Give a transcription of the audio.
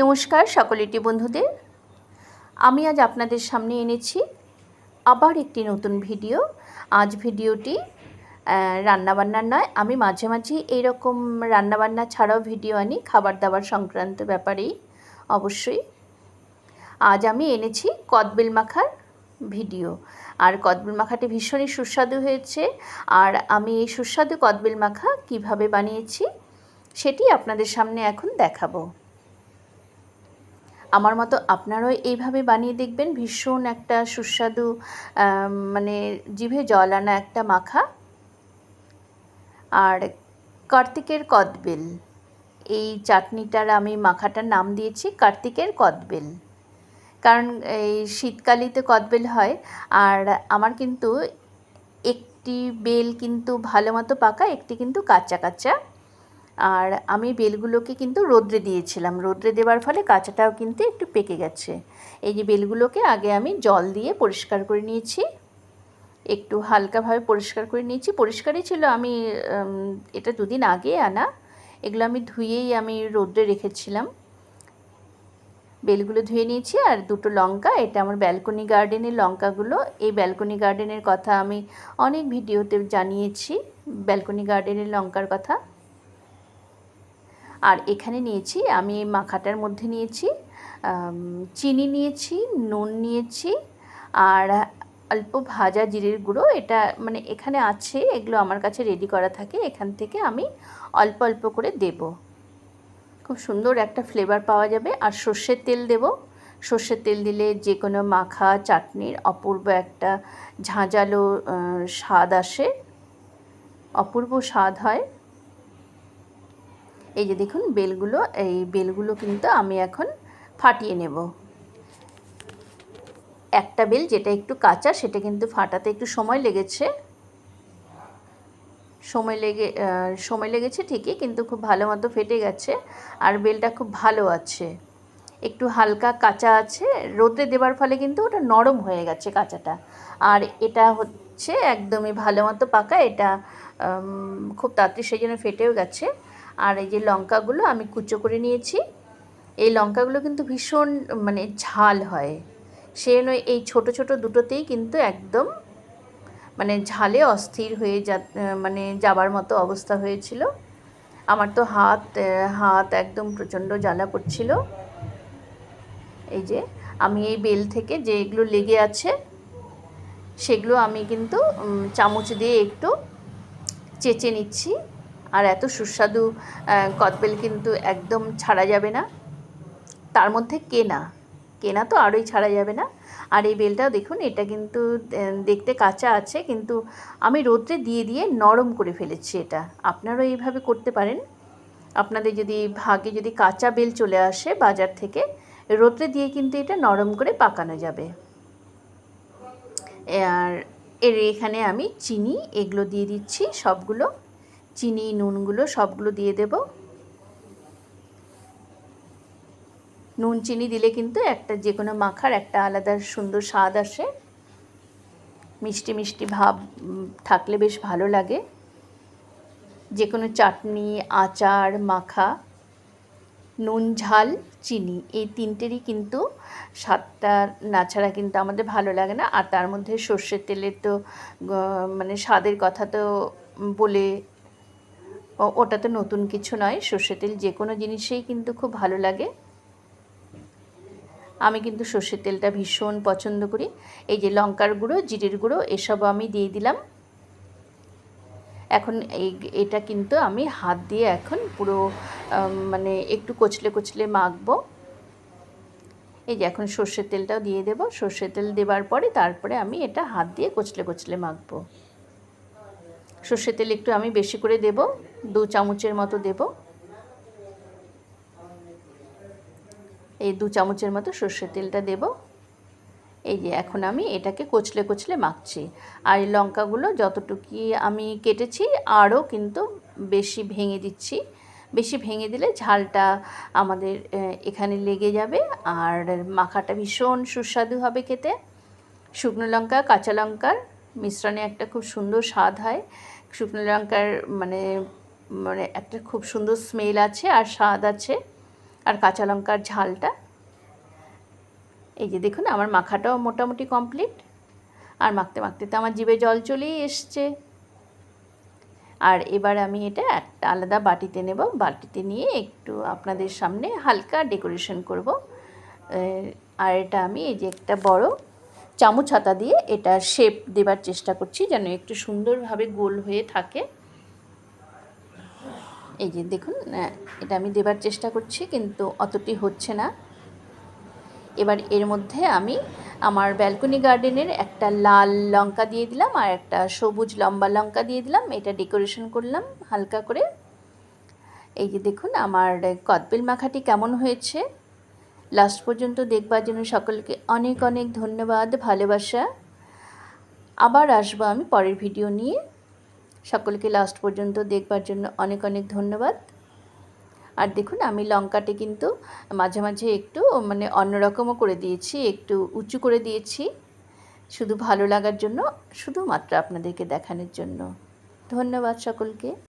নমস্কার সকলেটি বন্ধুদের। আমি আজ আপনাদের সামনে এনেছি আবার একটি নতুন ভিডিও। আজ ভিডিওটি রান্নাবান্নার নয়, আমি মাঝে মাঝে এইরকম রান্নাবান্না ছাড়াও ভিডিও আনি খাবার দাবার সংক্রান্ত ব্যাপারেই অবশ্যই। আজ আমি এনেছি কদবেল মাখার ভিডিও। আর কদবেল মাখাটি ভীষণই সুস্বাদু হয়েছে। আর আমি এই সুস্বাদু কদবেল মাখা কীভাবে বানিয়েছি, সেটি আপনাদের সামনে এখন দেখাবো। আমার মতো আপনারাও এইভাবে বানিয়ে দেখবেন। ভীষণ একটা সুস্বাদু মানে জিভে জল আনা একটা মাখা। আর কার্তিকের কদবেল। এই চাটনিটার আমি মাখাটার নাম দিয়েছি কার্তিকের কদবেল। কারণ এই শীতকালিতে কদবেল হয়। আর আমার কিন্তু একটি বেল কিন্তু ভালো মতো পাকা, একটি কিন্তু কাঁচা কাঁচা। আর আমি বেলগুলোকে কিন্তু রোদ্রে দিয়েছিলাম। রোদ্রে দেওয়ার ফলে কাঁচাটাও কিন্তু একটু পেকে গেছে। এই যে বেলগুলোকে আগে আমি জল দিয়ে পরিষ্কার করে নিয়েছি। একটু হালকাভাবে পরিষ্কার করে নিয়েছি। পরিষ্কারই ছিল, আমি এটা দুদিন আগে আনা। এগুলো আমি ধুয়েই আমি রোদ্রে রেখেছিলাম। বেলগুলো ধুয়ে নিয়েছি আর দুটো লঙ্কা, এটা আমার ব্যালকনি গার্ডেনের লঙ্কাগুলো। এই ব্যালকনি গার্ডেনের কথা আমি অনেক ভিডিওতে জানিয়েছি। ব্যালকনি গার্ডেনের লঙ্কার কথা। আর এখানে নিয়েছি, আমি মাখাটার মধ্যে নিয়েছি চিনি নিয়েছি, নুন নিয়েছি, আর অল্প ভাজা জিরের গুঁড়ো। এটা মানে এখানে আছে, এগুলো আমার কাছে রেডি করা থাকে, এখান থেকে আমি অল্প অল্প করে দেব। খুব সুন্দর একটা ফ্লেভার পাওয়া যাবে। আর সর্ষের তেল দেব। সর্ষের তেল দিলে যে কোনো মাখা, চাটনির অপূর্ব একটা ঝাঁঝালো স্বাদ আসে। অপূর্ব স্বাদ হয়। এই যে দেখুন, বেলগুলো, এই বেলগুলো কিন্তু আমি এখন ফাটিয়ে নেব। একটা বেল যেটা একটু কাঁচা, সেটা কিন্তু ফাটাতে একটু সময় লেগেছে। সময় লেগে সময় লেগেছে ঠিকই, কিন্তু খুব ভালো মতো ফেটে গেছে আর বেলটা খুব ভালো আছে। একটু হালকা কাঁচা আছে, রোদে দেওয়ার ফলে কিন্তু ওটা নরম হয়ে গেছে কাঁচাটা। আর এটা হচ্ছে একদমই ভালো মতো পাকা, এটা খুব তাড়াতাড়ি সেই জন্য ফেটেও গেছে। আর এই যে লঙ্কাগুলো আমি কুচো করে নিয়েছি। এই লঙ্কাগুলো কিন্তু ভীষণ মানে ঝাল হয়। সে নয়, এই ছোট ছোট দুটোতেই কিন্তু একদম মানে ঝালে অস্থির হয়ে যা মানে যাবার মতো অবস্থা হয়েছিল। আমার তো হাত হাত একদম প্রচণ্ড জ্বালা করছিল। এই যে আমি এই বেল থেকে যে এগুলো লেগে আছে, সেগুলো আমি কিন্তু চামচ দিয়ে একটু চেঁচে নিচ্ছি। আর এত সুস্বাদু কদবেল কিন্তু একদম ছাড়া যাবে না। তার মধ্যে কেনা। কেনা তো আরোই ছাড়া যাবে না। আর এই বেলটাও দেখুন, এটা কিন্তু দেখতে কাঁচা আছে, কিন্তু আমি রোদ্রে দিয়ে দিয়ে নরম করে ফেলেছি এটা। আপনারাও এইভাবে করতে পারেন। আপনাদের যদি ভাগে যদি কাঁচা বেল চলে আসে বাজার থেকে, রোদ্রে দিয়ে কিন্তু এটা নরম করে পাকানো যাবে। আর এর এখানে আমি চিনি, এগুলো দিয়ে দিচ্ছি সবগুলো। চিনি, নুনগুলো সবগুলো দিয়ে দেব। নুন, চিনি দিলে কিন্তু একটা যে কোনো মাখার একটা আলাদা সুন্দর স্বাদ আসে। মিষ্টি মিষ্টি ভাব থাকলে বেশ ভালো লাগে। যে কোনো চাটনি, আচার, মাখা, নুন, ঝাল, চিনি এই তিনটেরই কিন্তু স্বাদটা না ছাড়া কিন্তু আমাদের ভালো লাগে না। আর তার মধ্যে সর্ষের তেলের তো মানে স্বাদের কথা তো বলে ওটা তো নতুন কিছু নয় সর্ষের তেল যে কোনো জিনিসেই কিন্তু খুব ভালো লাগে। আমি কিন্তু সর্ষের তেলটা ভীষণ পছন্দ করি। এই যে লঙ্কার গুঁড়ো, জিরের গুঁড়ো এসব আমি দিয়ে দিলাম। এখন এই, এটা কিন্তু আমি হাত দিয়ে এখন পুরো মানে একটু কচলে কচলে মাখবো। এই যে এখন সর্ষের তেলটাও দিয়ে দেবো। সর্ষের তেল দেওয়ার পরে তারপরে আমি এটা হাত দিয়ে কচলে কচলে মাখবো। সর্ষের তেল একটু আমি বেশি করে দেব, দু চামচের মতো দেব। এই দু চামচের মতো সর্ষের তেলটা দেব। এই যে এখন আমি এটাকে কচলে কচলে মাখছি। আর এই লঙ্কাগুলো যতটুকুই আমি কেটেছি, আরও কিন্তু বেশি ভেঙে দিচ্ছি। বেশি ভেঙে দিলে ঝালটা আমাদের এখানে লেগে যাবে। আর মাখাটা ভীষণ সুস্বাদু হবে খেতে। শুকনো লঙ্কা, কাঁচা লঙ্কার মিশ্রণে একটা খুব সুন্দর স্বাদ হয়। শুকনো লঙ্কার মানে মানে একটা খুব সুন্দর স্মেল আছে আর স্বাদ আছে। আর কাঁচা লঙ্কার ঝালটা। এই যে দেখুন, আমার মাখাটাও মোটামুটি কমপ্লিট আর মাখতে মাখতে তো আমার জিভে জল চলেই এসছে। আর এবার আমি এটা একটা আলাদা বাটিতে নেব। বাটিতে নিয়ে একটু আপনাদের সামনে হালকা ডেকোরেশন করব। আর এটা আমি এই যে একটা বড় চামচ হাতা দিয়ে এটা শেপ দেবার চেষ্টা করছি, যেন একটু সুন্দরভাবে গোল হয়ে থাকে। এই যে দেখুন এটা আমি দেবার চেষ্টা করছি, কিন্তু অতটি হচ্ছে না। এবার এর মধ্যে আমি আমার ব্যালকনি গার্ডেনের একটা লাল লঙ্কা দিয়ে দিলাম, আর একটা সবুজ লম্বা লঙ্কা দিয়ে দিলাম। এটা ডেকোরেশন করলাম হালকা করে। এই যে দেখুন, আমার কদবেল মাখাটি কেমন হয়েছে। লাস্ট পর্যন্ত দেখবার জন্য সকলকে অনেক অনেক ধন্যবাদ, ভালোবাসা। আবার আসব আমি পরের ভিডিও নিয়ে। সকলকে লাস্ট পর্যন্ত দেখবার জন্য অনেক অনেক ধন্যবাদ। আর দেখুন, আমি লঙ্কাটি কিন্তু মাঝে মাঝে একটু মানে অন্যরকমও করে দিয়েছি, একটু উঁচু করে দিয়েছি। শুধু ভালো লাগার জন্য, শুধুমাত্র আপনাদেরকে দেখানোর জন্য। ধন্যবাদ সকলকে।